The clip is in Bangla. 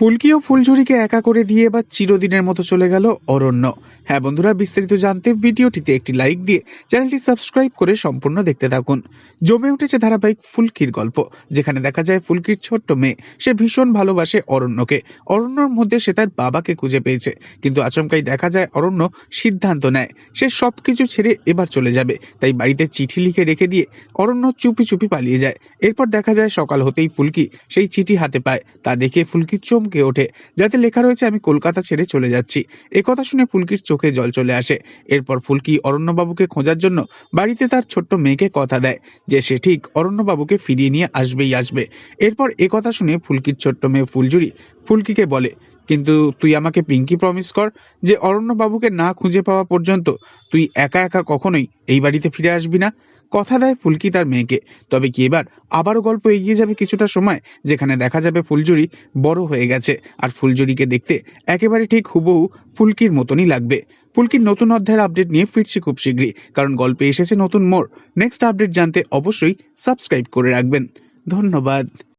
ফুলকি ও ফুলঝুরিকে একা করে দিয়ে এবার চিরদিনের মতো চলে গেল অরণ্য। হ্যাঁ বন্ধুরা, বিস্তারিত জানতে ভিডিওটিতে একটি লাইক দিয়ে চ্যানেলটি সাবস্ক্রাইব করে সম্পূর্ণ দেখতে থাকুন। জমে উঠেছে ধারাবাহিক ফুলকির গল্প, যেখানে দেখা যায় ফুলকির ছোট্ট মেয়ে, সে ভীষণ ভালোবাসে অরণ্যকে। অরণ্যর মধ্যে সে তার বাবাকে খুঁজে পেয়েছে, কিন্তু আচমকাই দেখা যায় অরণ্য সিদ্ধান্ত নেয়, সে সব কিছু ছেড়ে এবার চলে যাবে, তাই বাড়িতে চিঠি লিখে রেখে দিয়ে অরণ্য চুপি চুপি পালিয়ে যায়। এরপর দেখা যায় সকাল হতেই ফুলকি সেই চিঠি হাতে পায়, তা দেখে ফুলকি চমকে ওঠে। যাতে লেখা রয়েছে, আমি কলকাতা ছেড়ে চলে যাচ্ছি। একথা কথা শুনে ফুলকির চোখে জল চলে আসে। এরপর ফুলকি অরণ্যবাবুকে খোঁজার জন্য বাড়িতে তার ছোট্ট মেয়েকে কথা দেয়, যে সে ঠিক অরণ্যবাবুকে ফিরিয়ে নিয়ে আসবেই আসবে। এরপর একথা কথা শুনে ফুলকির ছোট্ট মেয়ে ফুলঝুরি ফুলকিকে বলে কিন্তু তুই আমাকে পিঙ্কি প্রমিস কর যে অরণ্যবাবুকে না খুঁজে পাওয়া পর্যন্ত তুই একা একা কখনোই এই বাড়িতে ফিরে আসবি না। কথা দেয় ফুলকি তার মেয়েকে। তবে কি এবার আবারও গল্প এগিয়ে যাবে কিছুটা সময়, যেখানে দেখা যাবে ফুলজুরি বড় হয়ে গেছে আর ফুলজুরিকে দেখতে একেবারে ঠিক হুবহু ফুলকির মতনই লাগবে। ফুলকির নতুন অধ্যায়ের আপডেট নিয়ে ফিরছি খুব শীঘ্রই, কারণ গল্পে এসেছে নতুন মোড়। নেক্সট আপডেট জানতে অবশ্যই সাবস্ক্রাইব করে রাখবেন। ধন্যবাদ।